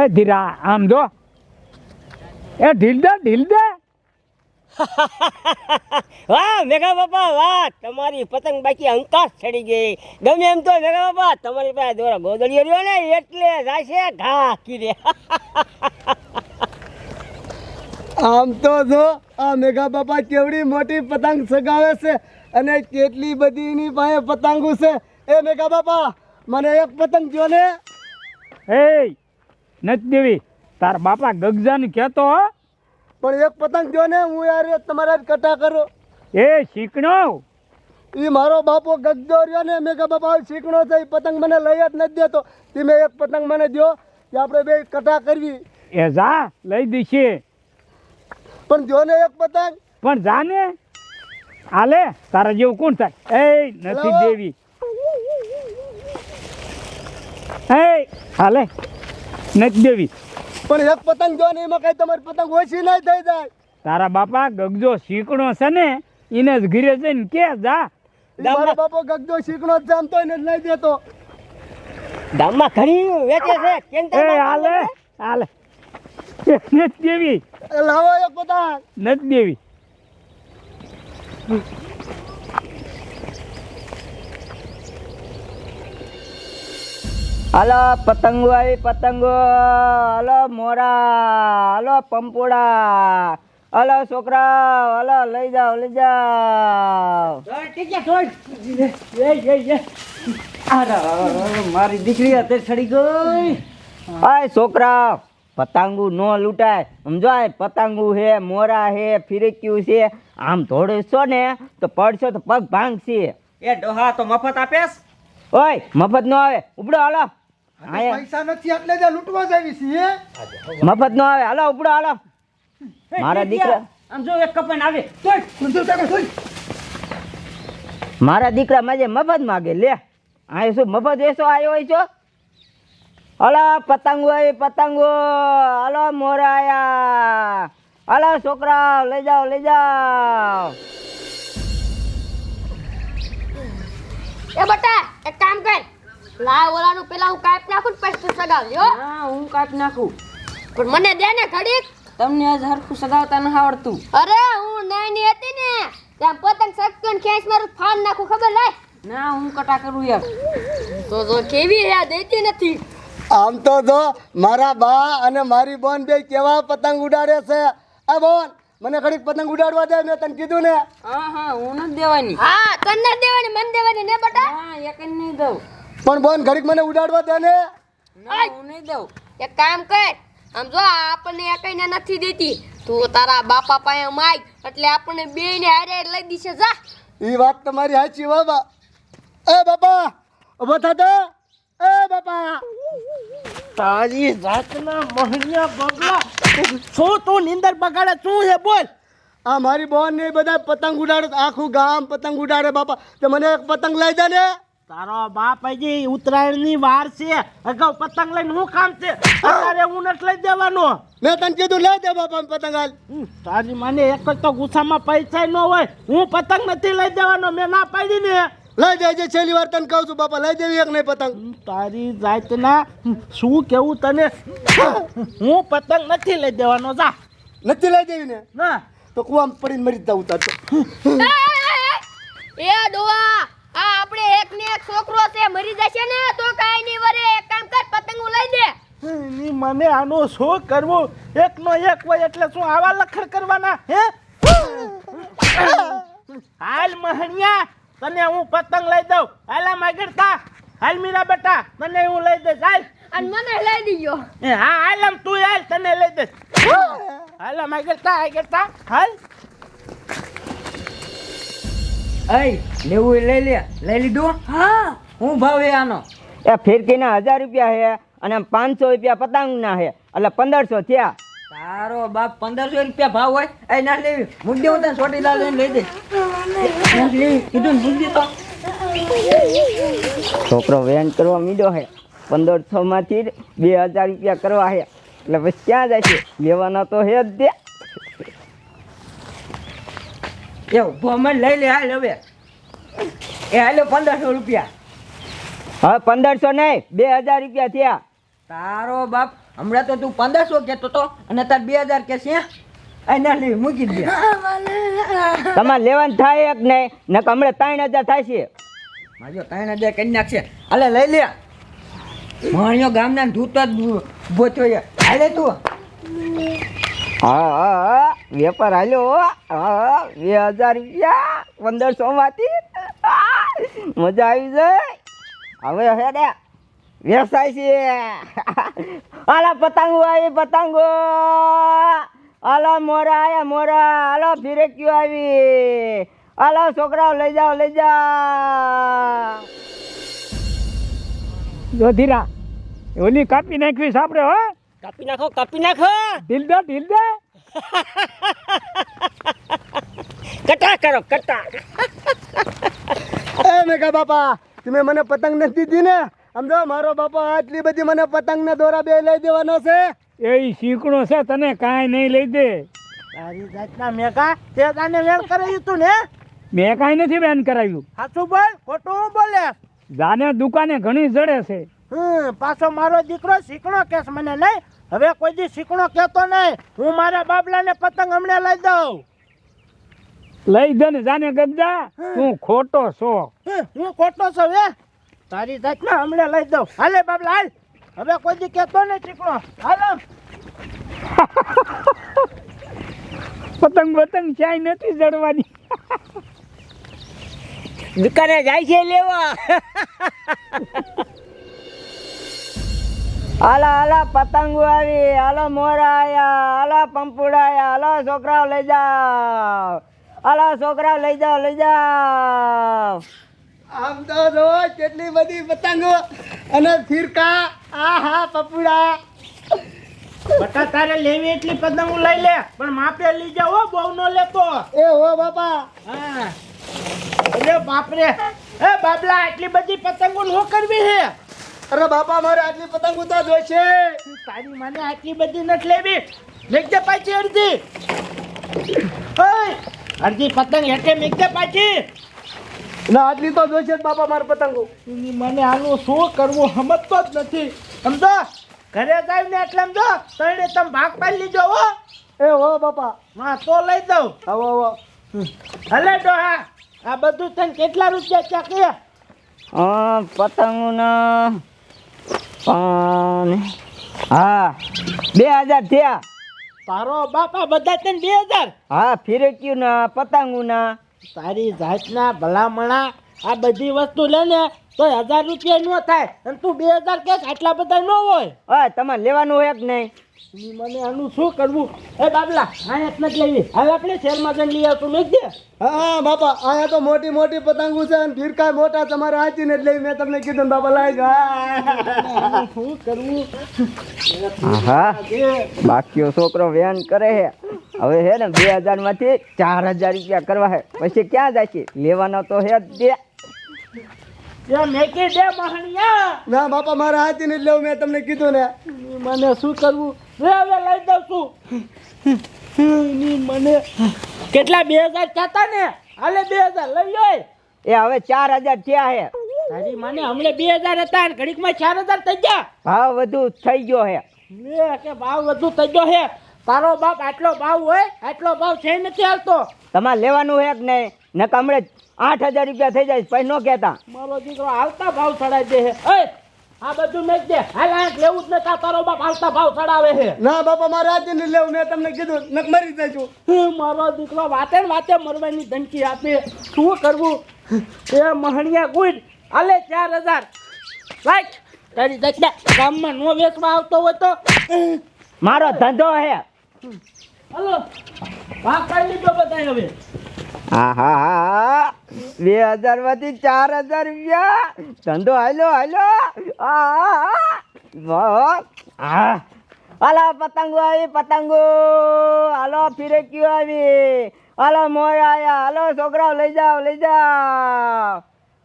એ ધીરા આમ જો. એ ઢીલ દે ઢીલ દે. વાહ મેઘા બાપા વાહ તમારી પતંગ બાકી અંકાશ ચડી ગઈ. ગમે એમ તો મેઘા બાપા તમારી પાસે દોરા ગોદડીઓ રહ્યો ને એટલે જાશે ઘા કીરે. આમ તો જો આ મેઘા બાપા કેવડી મોટી પતંગ સગાવે છે અને કેટલી બધી એની પાસે પતંગો છે. એ મેઘા બાપા મને એક પતંગ જો ને એ નથી દેવી. તાર બાપા ગગજાને કહેતો હો. પણ એક પતંગ જો ને હું યાર તમારા કટા કરો. એ શીકણો એ મારો બાપો ગગજો રહ્યો ને મેઘા બાપા શીખણો છે એ પતંગ મને લઈ જ નથી દેતો. તમે એક પતંગ મને દો કે આપણે બે કટા કરવી. એ જા લઈ દઈશે. પણ જો ને એક પતંગ. પણ જાને હાલે તારા જેવું કોણ થાય? એ નથી દેવી. એ હાલે. નથી દેવી. પણ એક પતંગ જો ને એમાં કઈ તમારી પતંગ ઓછી નહીં થઈ જાય. તારા બાપા ગગજો શીકણો છે ને એને જ ઘીરે જઈને કે જા. ઈ બાપો ગગજો શીકણો જ આમ એને નહીં દેતો. ગામમાં ઘણી વેચે છે કેમ એ હાલે હાલે. એ નથી દેવી. લાવો એક પતંગ. નથી દેવી. હાલો પતંગો આવી પતંગો. હાલો મોરા. હાલો પંપોડા. હાલો છોકરા હાલો લઈ જાઓ લઈ જાઓ. મારી દીકરી અત્યારે ચડી ગઈ. આય છોકરા પતંગુ નો લૂંટાય. સમજો આ પતંગુ હે મોરા હે ફિરક્યું છે. આમ ધોડશો ને તો પડશો તો પગ ભાંગશે. એ ડોહા તો મફત આપેસ ઓય મફત નો આવે. ઉપડો હાલો. પૈસા નથી એટલે જ લૂંટવા જાવી છીએ મફત નો આવે. હાલો ઉપડો હાલો. મારા દીકરા આમ જો એક કપાઈને આવે. તોય મારા દીકરા માજે મફત માગે લે. આ શું મફત વેસો આવ્યો હોય છો? હલો પતંગો એ પતંગો. હાલો મોરાયા હલો છોકરા લઈ જાઓ લઈ જાઓ. એ બટા લાવ ઓલાનું પેલા હું કાપ નાખું ને પછી તું સગાવજો હો. હા હું કાપ નાખું. પણ મને દે ને ઘડીક. તમને આજ હરખું સગાવતા ન આવડતું. અરે હું નાની હતી ને ત્યાં પતંગ શકતો ને ખેંચ મારું ફાન નાખું ખબર લાય? ના હું કટા કરું યાર. તો જો કેવી હે આ દેતી નથી. આમ તો જો મારા બા અને મારી બોન બે કેવા પતંગ ઉડાડે છે. એ બોન મને ઘડીક પતંગ ઉડાડવા દે મેં તને કીધું ને. હા હા હું નથી દેવાની. હા તને દેવાની મને દેવાની ને બટા? હા એક જ નહીં દઉં. પણ બોન ઘડીક મને ઉડાડવા દે ને. ના હું નહીં દઉં. એક કામ કર આમ જો આપણને એકઈને નથી દેતી. તું તારા બાપા પાસે માય એટલે આપણને બે ને હારે લઈ દીશે જા. એ વાત તમારી સાચી બાબા એ બાપા ઊભો થતો એ બાપા. તારી જાતના મહણિયા બગલા શું તું નીંદર બગાડે શું છે બોલ. આ મારી બોન ને બધા પતંગ ઉડાડે આખું ગામ પતંગ ઉડાડે બાપા. તો મને એક પતંગ લઈ દે ને. તારો બાપ હજી ઉત્તરાયણની વાર છે અગાઉ પતંગ લઈને હું કામ છે અત્યારે હું નથી લઈ દેવાનો મેં તને કીધું લઈ દે બાપા પતંગ હાલ તારી મને એક જ તો ગુસ્સામાં પૈસા ન હોય હું પતંગ નથી લઈ દેવાનો મેં ના પાડી ને લઈ દેજે છેલ્લી વાર તને કહું છું બાપા લઈ દેવી એક નહીં પતંગ તારી જાતના શું કેવું તને હું પતંગ નથી લઈ દેવાનો જા નથી લઈ દેવી ને ના તો કુવામાં પડીને મરી જ જવું તાર તો એ, એ, એ, એ ડોવા આ આપણે એક ને એક છોકરો છે મરી જશે ને તો કાઈ નહીં વરે એક કામ કર પતંગો લઈ દે ની મને આનું શું કરવું? એકનો એક હોય એટલે શું આવા લખડ કરવાના હે? હાલ મહણિયા તને હું પતંગ લઈ દઉં. હાલા માગડતા હાલ મીરા બેટા તને હું લઈ દઈશ. હાલ. અને મને લઈ દીજો. એ હા હાલ આમ તું હાલ તને લઈ દઈશ. હાલા માગડતા આગળતા હાલ. અઈ લેવું લઈ લે. લઈ લીધું? હા. હું ભાવે આનો? એ ફેરકીના હજાર રૂપિયા છે અને પાંચસો રૂપિયા પતંગના છે. એટલે પંદરસો થયા. તારો બાપ પંદરસો રૂપિયા ભાવ હોય એ ના લેવી. મુદ્દે હું તને છોટી લાલ લઈ દે. કીધું મુદ્દે તો. છોકરો વેન કરવા મીડો હે પંદરસો માંથી બે હજાર રૂપિયા કરવા હે એટલે પછી ક્યાં જાય છે? લેવાના તો હે જ દે એ ઊભો મને લઈ લે હાલ હવે. એ હાલો પંદરસો રૂપિયા. હવે પંદરસો નહીં બે હજાર રૂપિયા થયા. તારો બાપ હમણાં તો તું પંદરસો કહેતો તો અને તાર બે હજાર કે છે એના લી મૂકી દે. તમારે લેવાનું થાય એક નહીં ને હમણાં ત્રણ હજાર થાય છે. માજો ત્રણ હજાર કરી નાખશે. હાલે લઈ લે. માણ્યો ગામના ધૂત જ હાલે તું. હા હા હા વેપાર હાલ્યો હો. હા બે હજાર રૂપિયા પંદરસો માંથી મજા આવી જાય. હવે હેડે. વ્યવસાય છે હાલો પતંગો આવી પતંગો હાલો મોરા આયા મોરા હાલો ફિરકીઓ આવી હાલો છોકરાઓ લઈ જાઓ લઈ જાઓ જો ધીરા ઓલી કાપી નાખવી સાપડે હો. કાપી નાખો કાપી નાખો. ઢીલ દે ઢીલ દે. કટા કરો કટા. એ મેઘા બાપા તમે મને પતંગ નથી દીધી ને? સમજો મારો બાપા આટલી બધી મને પતંગ ને દોરા બે લઈ દેવાનો છે. એ શીકણો છે તને કાંઈ નહીં લઈ દે. તારી જાતના મેકા તે તને વેલ કરાવ્યું તું ને? મેં કાંઈ નથી બેન કરાવ્યું. સાચું બોલ ખોટું બોલે? જાને દુકાને ઘણી જડે છે. હમ પાછો મારો દીકરો શીકણો કેસ મને નહીં. હવે કોઈ દી શીકણો કહેતો નહીં. હું મારા બાબલાને પતંગ હમણાં લઈ દઉં. લઈ દે ને જાને ગગજા તું ખોટો છો. હું ખોટો છું હે? તારી જાતના હમણાં લઈ દઉં. હાલે બાબલા હાલ હવે કોઈ દી કહેતો નહીં ચીકણો. હાલો. પતંગ પતંગ ચાય નથી જડવાની દુકાને જાય છે લેવા. હાલો હાલો પતંગો આવી હાલો મોરા આયા હાલો પંપુડા આયા હાલો છોકરાઓ લઈ જાઓ. હાલો છોકરાઓ લઈ જાઓ લઈ જાઓ. આમ તો રોજ કેટલી બધી પતંગો અને ફિરકા આ હા પપુડા. બટા તારે લેવી એટલી પતંગ લઈ લે પણ માપે લઈ જા હો, બહુ નો લેતો. એ હો બાપા. હા. અરે બાપરે એ બાબલા આટલી બધી પતંગો નો કરવી હે. અરે બાપા મારે આટલી પતંગો તો જોઈશે. તારી મને આટલી બધી નથી લેવી. મેઘજે પાછી અડધી. ઓય અડધી પતંગ હેઠે મેઘજે પાછી. ના આટલી તો જોશે બાપા મારે પતંગો. મને આનું શું કરવું સમજતો જ નથી. સમજો? ઘરે જાય ને એટલે સમજો? તણે તમે ભાગ પાડી લીજો હો. એ હો બાપા. હા તો લઈ દઉં આવો આવો. હલે ડોહા આ બધું તને કેટલા રૂપિયા ચાકીએ હા પતંગોના પણ હા બે હજાર થયા. તારો બાપા બધા તને બે હજાર હા ફિરકીના પતંગોના. તારી જાતના ભલામણા આ બધી વસ્તુ લે ને તો હજાર રૂપિયા નો થાય અને તું બે હજાર કે આટલા બધા ન હોય. હા તમારે લેવાનું હોય જ નહીં. મને આનું શું કરવું? એ બાબલા આ એટલે નથી લેવી. હવે આપણે શહેરમાં જઈને લઈ આવતું મેં દે હા હા બાપા અહીંયા તો મોટી મોટી પતંગો છે અને ફિરકા મોટા તમારે આચીને જ લઈ મેં તમને કીધું બાપા લાવી ગયા શું કરવું? હા બાકીઓ છોકરો વેન કરે છે. હવે હે ને બે હજારમાંથી ચાર હજાર રૂપિયા કરવા હે. પછી ક્યાં જાય છે? લેવાનો તો હે દે એ મેકી દે ના બાપા મારા હાથી લેવું મેં તમને કીધું ને. મને શું કરવું? રે હવે લઈ દઉં છું. મને કેટલા બે હજાર થતા ને? હાલે બે હજાર લઈ લો એ હવે ચાર હજાર થયા હે. તારી મને હમણાં બે હજાર હતા અને ઘડીકમાં ચાર હજાર થઈ ગયા. ભાવ વધુ થઈ ગયો હે. લે કે ભાવ વધુ થઈ ગયો હે. તારો બાપ આટલો ભાવ હોય આટલો ભાવ છે નથી હાલતો. તમારે લેવાનું હે કે નહીં? ને હમણે આઠ હજાર રૂપિયા થઈ જાય પછી નો કહેતા. મારો દીકરો હાલતા ભાવ ચડાવી દે હે આ બધું મેં દે. હાલ આ લેવું જ નતા તારો બાપ હાલતા ભાવ ચડાવે છે. ના બાપા મારે આજે જ લેવું. મેં તમને કીધું નક મરી દેજો હમ, મારો દીકરો વાતે વાતે મરવાની ધમકી આપે. શું કરવું? એ મહણિયા ગુડ આલે ચાર હજાર. રાઈટ તારી જગ્યા ગામમાં નો વેચવા આવતો હોય તો. મારો ધંધો હે. હલો બે હજારમાંથી ચાર હજાર રૂપિયા. ધંધો હાલ્યો હાલ્યો. હા હા. હાલો, પતંગો આવી, પતંગો. હાલો, ફિરકીઓ આવી. હાલો મોર આયા. હાલો, છોકરાઓ, લઈ જાઓ લઈ જાઓ.